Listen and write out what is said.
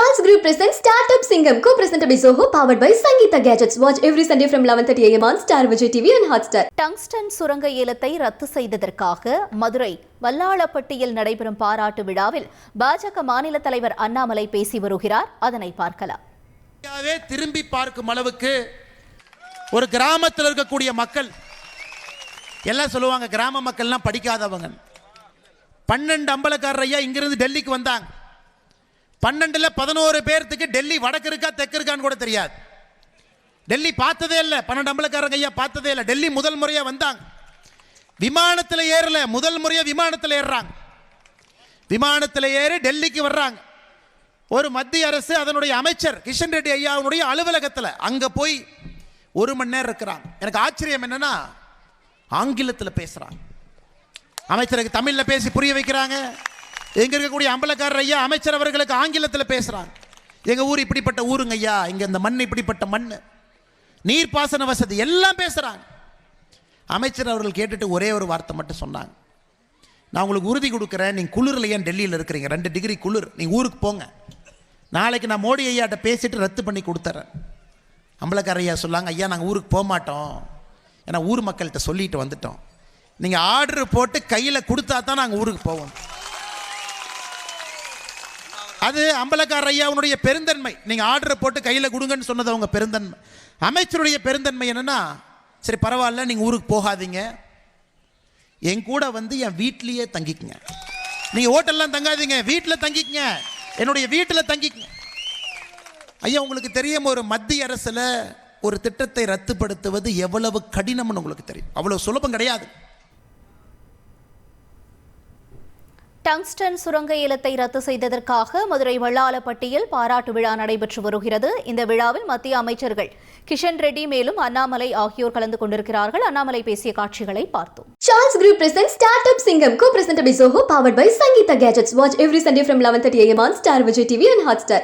Charles Group presents Startup Singham, co-presented by Zoho, powered by Sangeeta Gadgets. Watch every Sunday from 11:30 a.m. on Star Vijay TV and Hotstar. Tungsten சுரங்க ஏலத்தை ரத்து செய்ததற்காக மதுரை வல்லாளப்பட்டியில் நடைபெறும் பாராட்டு விழாவில் பாஜக மாநில தலைவர் அண்ணாமலை பேசி வருகிறார் அதனை பார்க்கலாம் இந்தியாவே திரும்பி பார்க்கும் அளவுக்கு ஒரு கிராமத்தில் இருக்கக்கூடிய மக்கள் எல்லாம் சொல்லுவாங்க கிராம மக்கள்லாம் படிக்காதவங்க பன்னெண்டு அம்பலக்காரர் ஐயா இங்கிருந்து டெல்லிக்கு வந்தாங்க பன்னெண்டுல பதினோரு பேர்த்துக்கு டெல்லி வடக்கு இருக்கா தெற்கு இருக்கான்னு கூட தெரியாது. டெல்லி பார்த்ததே இல்லை. பன்னெண்டு அம்பலக்காரங்க ஐயா பார்த்ததே இல்லை. டெல்லி முதல் முறையாக வந்தாங்க. விமானத்தில் ஏறல. முதல் முறையாக விமானத்தில் ஏறுறாங்க. விமானத்தில் ஏறி டெல்லிக்கு வர்றாங்க. ஒரு மத்திய அரசு அதனுடைய அமைச்சர் கிஷன் ரெட்டி ஐயாவுடைய அலுவலகத்தில் அங்கே போய் ஒரு மணி நேரம் இருக்கிறாங்க. எனக்கு ஆச்சரியம் என்னன்னா ஆங்கிலத்தில் பேசுகிறாங்க அமைச்சருக்கு தமிழில் பேசி புரிய வைக்கிறாங்க. எங்க இருக்கக்கூடிய அம்பலக்காரர் ஐயா அமைச்சர் அவர்களுக்கு ஆங்கிலத்தில் பேசுகிறாங்க எங்கள் ஊர் இப்படிப்பட்ட ஊருங்க ஐயா இங்கே இந்த மண் இப்படிப்பட்ட மண். நீர்ப்பாசன வசதி எல்லாம் பேசுகிறாங்க அமைச்சர் அவர்கள் கேட்டுட்டு ஒரே ஒரு வார்த்தை மட்டும் சொன்னாங்க. நான் உங்களுக்கு உறுதி கொடுக்குறேன் நீங்கள் குளிரில் ஏன் டெல்லியில் இருக்கிறீங்க? ரெண்டு டிகிரி குளிர் நீங்கள் ஊருக்கு போங்க. நாளைக்கு நான் மோடி ஐயாட்ட பேசிட்டு ரத்து பண்ணி கொடுத்துறேன். அம்பலக்கார ஐயா சொல்லாங்க ஐயா நாங்கள் ஊருக்கு போக மாட்டோம். ஏன்னா ஊர் மக்கள்கிட்ட சொல்லிட்டு வந்துட்டோம். நீங்கள் ஆர்டர் போட்டு கையில் கொடுத்தா தான் நாங்கள் ஊருக்கு போவோம். அது அம்பலக்கார ஐயாவுடைய பெருந்தன்மை. நீங்கள் ஆர்டர் போட்டு கையில் கொடுங்கன்னு சொன்னது அவங்க பெருந்தன்மை. அமைச்சருடைய பெருந்தன்மை என்னன்னா சரி பரவாயில்ல நீங்கள் ஊருக்கு போகாதீங்க. என் கூட வந்து என் வீட்லேயே தங்கிக்குங்க. நீங்கள் ஹோட்டல்லாம் தங்காதீங்க வீட்டில் தங்கிக்குங்க. என்னுடைய வீட்டில் தங்கிக்குங்க. ஐயா உங்களுக்கு தெரியும் ஒரு மத்திய அரசில் ஒரு திட்டத்தை ரத்துப்படுத்துவது எவ்வளவு கடினம்னு உங்களுக்கு தெரியும். அவ்வளோ சுலபம் கிடையாது. டங்ஸ்டன் சுரங்க ஏலத்தை ரத்து செய்ததற்காக மதுரை வல்லாளப்பட்டியில் பாராட்டு விழா நடைபெற்று வருகிறது இந்த விழாவில் மத்திய அமைச்சர்கள் கிஷன் ரெட்டி மேலும் அண்ணாமலை ஆகியோர் கலந்து கொண்டிருக்கிறார்கள் அண்ணாமலை பேசிய காட்சிகளை பார்த்தோம் Charles Group presents Startup Singham, co-presented by Zoho, powered by Sangeeta Gadgets. Watch every Sunday from 11:30 a.m. on Star Vijay TV and Hotstar.